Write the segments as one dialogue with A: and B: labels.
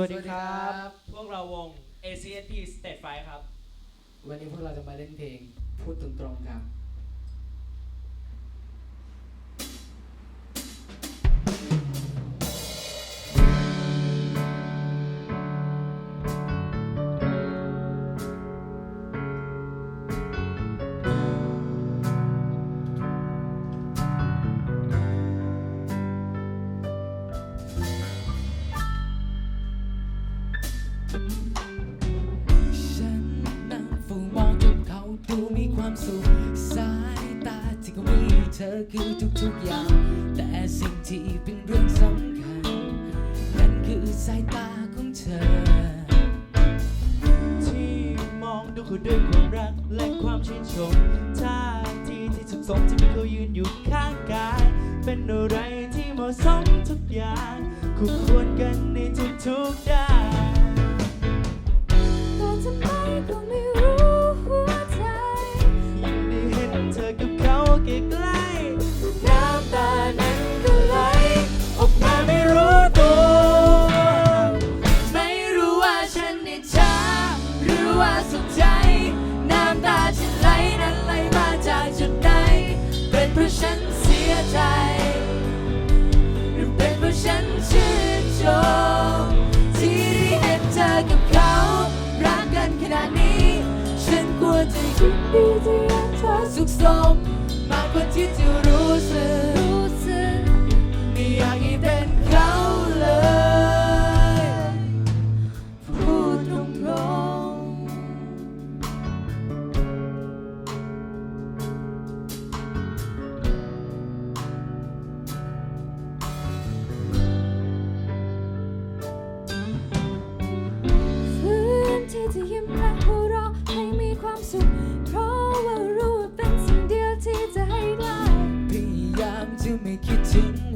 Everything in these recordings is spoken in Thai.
A: วัสดีครับ
B: พวกเราวง ACSP State Fight ครับ
A: วันนี้พวกเราจะมาเล่นเพลงพูดตรงๆครับ
C: สุขสายตาที่เขามีเธอคือทุกๆอย่าง แต่สิ่งที่เป็นเรื่องสำคัญ นั่นคือสายตาของเธอ
B: ที่มองดูเขาด้วยความรักและความชื่นชมท่าทีที่สุขสมที่มีเขายืนอยู่ข้างกาย เป็นอะไรที่เหมาะสมทุกอย่างคู่ควรกันในทุกๆด้าน
D: แต่ทำไมก็ไม่
B: เขาใกล้น้ำตานั้นก็ไหลออกมาไม่รู้ตัว
C: ไม่รู้ว่าฉันอิจฉาหรือว่าสุขใจ น้ำตาฉันไหลนั้นไหลมาจากจุดไหนเป็นเพราะฉันเสียใจ หรือเป็นเพราะฉันชื่นชมที่ได้เห็นเธอกับเขารักกันขนาดนี้ ฉันควรจะยินดีที่ยังเธอสุขสม มากกว่าที่จะรู้สึก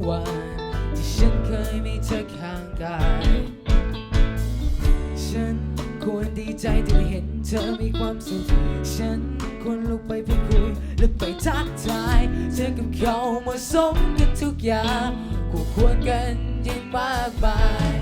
D: วัน ที่
C: ฉันเคยมีเธอข้างกายฉันควรดีใจที่ได้เห็นเธอมีความสุข ฉันควรลุกไปพูดคุยและไปทักทาย เธอกับเขาเหมาะสมกันทุกอย่างคู่ควรกันยิ่งมากมาย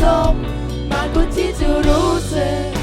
C: สุขสมมากกว่าที่จะรู้สึก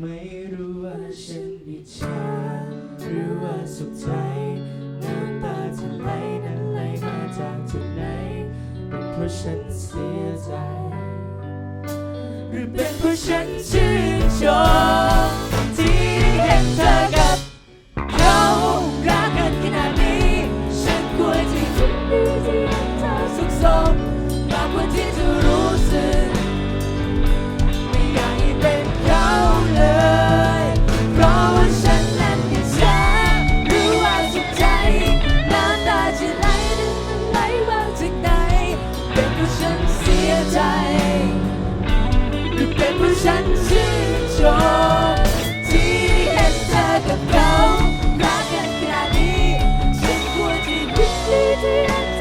C: ไม่รู้
B: ว่า
C: ฉันอิ
B: จฉาหรือว่าสุขใจ น้ำตาจะไหลนั้นไหลมาจากจุดไหนเป็นเพราะฉันเสียใจ หรือเป็นเพราะฉันชื่น ใจ ก็เป็นเพราะ
C: ฉันชื่นชมที่เห็นเธอกับเขารักกันแค่นี้ฉันควรที่วิ
D: ธีที่